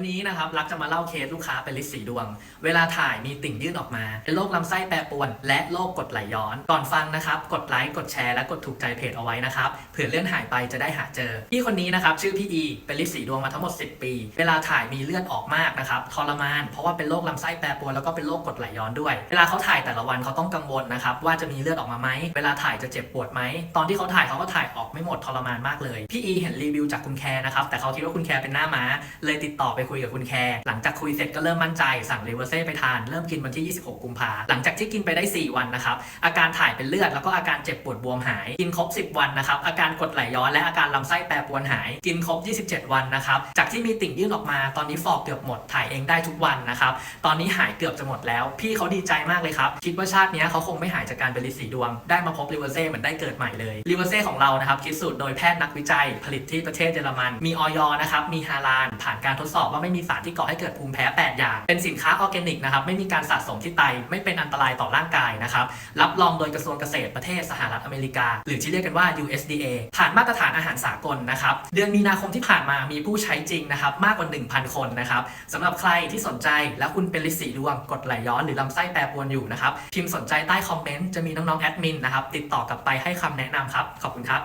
วันนี้นะครับรักจะมาเล่าเคสลูกค้าเป็นลิสีดวง เวลาถ่ายมีติ่งยื่นออกมา เป็นโรคลำไส้แปรปรวน และโรคกรดไหลย้อน ก่อนฟังนะครับ กดไลค์ กดแชร์ และกดถูกใจเพจเอาไว้นะครับเผื่อเลื่อนหายไปจะได้หาเจอ พี่คนนี้นะครับชื่อพี่อีเป็นลิสีดวงมาทั้งหมด 10 ปี เวลาถ่ายมีเลือดออกมากนะครับทรมาน เพราะว่าเป็นโรคลำไส้แปรปรวนแล้วก็เป็นโรคกรดไหลย้อนด้วย เวลาเขาถ่ายแต่ละวันเขาต้องกังวลนะครับว่าจะมีเลือดออกมาไหมเวลาถ่ายจะเจ็บปวดไหมตอนที่เขาถ่ายเขาก็ถ่ายออกไม่หมดทรมานมากเลยพี่อีเห็นรีวิวจากคุณแคร์นะครับแต่เขาคิดว่าคุณแคร์เป็นหน้าม้าเลยติดต่อไปคุยกับคุณแคร์หลังจากคุยเสร็จก็เริ่มมั่นใจ สั่งเลเวอร์เซ่ไปทานเริ่มกินวันที่ 26 กุมภาหลังจากที่กินไปได้ 4 วันนะครับอาการถ่ายเป็นเลือดแล้วก็อาการเจ็บปวดบวมหาย กินครบ 10 วันนะครับอาการกดไหลย้อนและอาการลำไส้แปรปรวนหาย กินครบ 27 วันนะครับจากที่มีติ่งยื่นออกมาตอนนี้ฟอกเกือบหมดถ่ายเองได้ทุกวันนะครับตอนนี้หายเกือบจะหมดแล้ว พี่เขาดีใจมากเลยครับคิดว่าชาตินี้เขาคงไม่หายจากการเป็นลิสีดวงได้มาพบลิเวอร์เซ่เหมือนได้เกิดใหม่เลยลิเวอร์เซ่ของเรานะครับคิดสูตรโดยแพทย์นักวิจัย ผลิตที่ประเทศเยอรมัน มีออยนะครับมีฮาลาลผ่านการทดสอบว่าไม่มีสารที่ก่อให้เกิดภูมิแพ้ 8 อย่าง เป็นสินค้าออร์แกนิกนะครับ ไม่มีการสะสมที่ไต ไม่เป็นอันตรายต่อร่างกายนะครับ รับรองโดยกระทรวงเกษตรประเทศสหรัฐอเมริกา หรือที่เรียกกันว่า USDA ผ่านมาตรฐานอาหารสากลนะครับ เดือนมีนาคมที่ผ่านมามีผู้ใช้จริงนะครับมากกว่า 1,000 คนนะครับสำหรับใครที่สนใจแล้วคุณเป็นลิสีดวงกดไหลย้อนหรือลำไส้แปรปรวนอยู่นะครับพิมพ์สนใจใต้คอมเมนต์จะมีน้องๆแอดมินนะครับติดต่อกลับไปให้คำแนะนำครับขอบคุณครับ